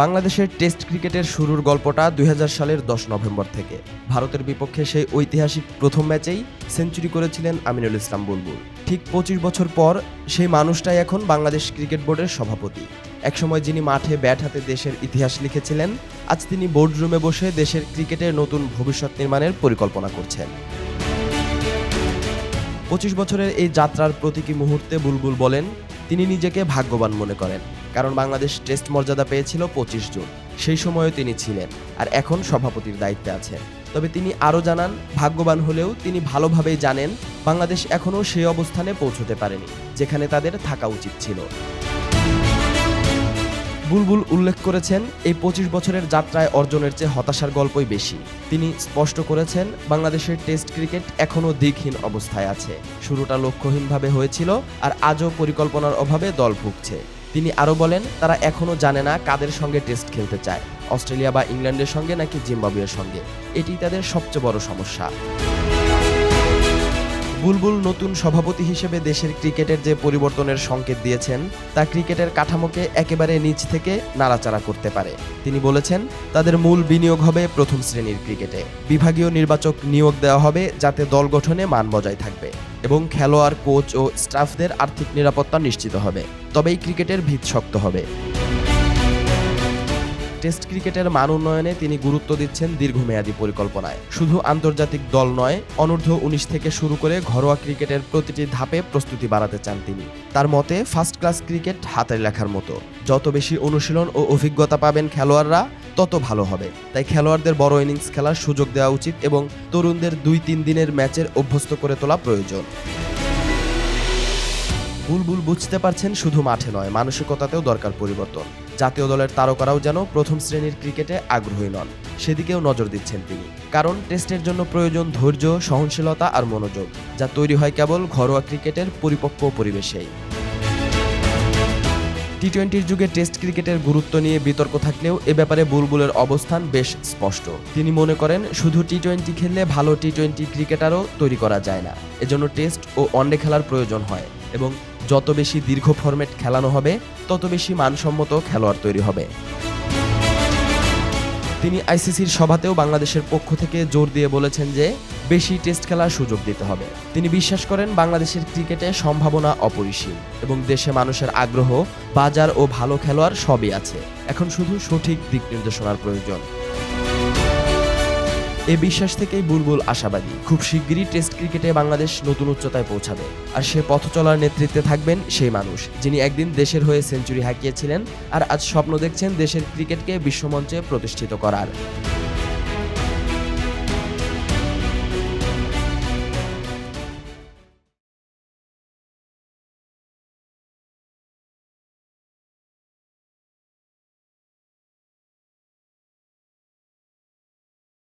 বাংলাদেশের টেস্ট ক্রিকেটের শুরুর গল্পটা দুই হাজার সালের দশ নভেম্বর থেকে। ভারতের বিপক্ষে সেই ঐতিহাসিক প্রথম ম্যাচেই সেঞ্চুরি করেছিলেন আমিনুল ইসলাম বুলবুল। ঠিক পঁচিশ বছর পর সেই মানুষটাই এখন বাংলাদেশ ক্রিকেট বোর্ডের সভাপতি। একসময় যিনি মাঠে ব্যাট হাতে দেশের ইতিহাস লিখেছিলেন, আজ তিনি বোর্ডরুমে বসে দেশের ক্রিকেটের নতুন ভবিষ্যৎ নির্মাণের পরিকল্পনা করছেন। পঁচিশ বছরের এই যাত্রার প্রতীকী মুহূর্তে বুলবুল বলেন, তিনি নিজেকে ভাগ্যবান মনে করেন। কারণ বাংলাদেশ টেস্ট মর্যাদা পেয়েছিল পঁচিশ জুন। সেই সময়ও তিনি ছিলেন আর এখন সভাপতির দায়িত্বে আছেন। তবে তিনি আরও জানান, ভাগ্যবান হলেও তিনি ভালোভাবেই জানেন, বাংলাদেশ এখনও সেই অবস্থানে পৌঁছতে পারেনি, যেখানে তাদের থাকা উচিত ছিল। বুলবুল উল্লেখ করেছেন, এই পঁচিশ বছরের যাত্রায় অর্জনের চেয়ে হতাশার গল্পই বেশি। তিনি স্পষ্ট করেছেন, বাংলাদেশের টেস্ট ক্রিকেট এখনও দিকহীন অবস্থায় আছে। শুরুটা লক্ষ্যহীনভাবে হয়েছিল আর আজও পরিকল্পনার অভাবে দল ভুগছে। তিনি আরও বলেন, তারা এখনও জানে না কাদের সঙ্গে টেস্ট খেলতে চায়, অস্ট্রেলিয়া বা ইংল্যান্ডের সঙ্গে নাকি জিম্বাবুয়ের সঙ্গে। এটি তাদের সবচেয়ে বড় সমস্যা। বুলবুল নতুন সভাপতি হিসেবে দেশের ক্রিকেটের যে পরিবর্তনের সংকেত দিয়েছেন, তা ক্রিকেটের কাঠামোকে একেবারে নিচ থেকে নাড়াচাড়া করতে পারে। তিনি বলেছেন, তাদের মূল বিনিয়োগ হবে প্রথম শ্রেণির ক্রিকেটে। বিভাগীয় নির্বাচক নিয়োগ দেওয়া হবে যাতে দল গঠনে মান বজায় থাকবে এবং খেলোয়াড়, কোচ ও স্টাফদের আর্থিক নিরাপত্তা নিশ্চিত হবে। তবেই ক্রিকেটের ভিত শক্ত হবে। টেস্ট ক্রিকেটের মান উন্নয়নে তিনি গুরুত্ব দিচ্ছেন দীর্ঘমেয়াদী পরিকল্পনায়। শুধু আন্তর্জাতিক দল নয়, অনূর্ধ্ব উনিশ থেকে শুরু করে ঘরোয়া ক্রিকেটের প্রতিটি ধাপে প্রস্তুতি বাড়াতে চান তিনি। তার মতে ফার্স্ট ক্লাস ক্রিকেট হাতের লেখার মতো। যত বেশি অনুশীলন ও অভিজ্ঞতা পাবেন খেলোয়াড়রা, তত ভালো হবে। তাই খেলোয়াড়দের বড় ইনিংস খেলার সুযোগ দেওয়া উচিত এবং তরুণদের দুই তিন দিনের ম্যাচের অভ্যস্ত করে তোলা প্রয়োজন। বুলবুল বুঝতে পারছেন শুধু মাঠে নয়, মানসিকতাতেও দরকার পরিবর্তন। জাতীয় দলের তারকারাও যেন প্রথম শ্রেণির ক্রিকেটে আগ্রহী নন, সেদিকেও নজর দিচ্ছেন তিনি। কারণ টেস্টের জন্য প্রয়োজন ধৈর্য, সহনশীলতা আর মনোযোগ, যা তৈরি হয় কেবল ঘরোয়া ক্রিকেটের পরিপক্ক পরিবেশেই। টি টোয়েন্টির যুগে টেস্ট ক্রিকেটের গুরুত্ব নিয়ে বিতর্ক থাকলেও এ ব্যাপারে বুলবুলের অবস্থান বেশ স্পষ্ট। তিনি মনে করেন, শুধু টি টোয়েন্টি খেললে ভালো টি টোয়েন্টি ক্রিকেটারও তৈরি করা যায় না। এজন্য টেস্ট ও ওয়ানডে খেলার প্রয়োজন হয় এবং যত বেশি দীর্ঘ ফরম্যাট খেলানো হবে, তত বেশি মানসম্মত খেলোয়াড় তৈরি হবে। তিনি আইসিসির সভাতেও বাংলাদেশের পক্ষ থেকে জোর দিয়ে বলেছেন যে, বেশি টেস্ট খেলার সুযোগ দিতে হবে। তিনি বিশ্বাস করেন বাংলাদেশের ক্রিকেটে সম্ভাবনা অপরিসীম এবং দেশে মানুষের আগ্রহ, বাজার ও ভালো খেলোয়াড় সবই আছে। এখন শুধু সঠিক দিক নির্দেশনার প্রয়োজন। এ বিশ্বাস থেকেই বুলবুল আশাবাদী। খুব শিগগিরই টেস্ট ক্রিকেটে বাংলাদেশ নতুন উচ্চতায় পৌঁছাবে। আর সে পথ চলার নেতৃত্বে থাকবেন সেই মানুষ, যিনি একদিন দেশের হয়ে সেঞ্চুরি হাঁকিয়েছিলেন আর আজ স্বপ্ন দেখছেন দেশের ক্রিকেটকে বিশ্বমঞ্চে প্রতিষ্ঠিত করার।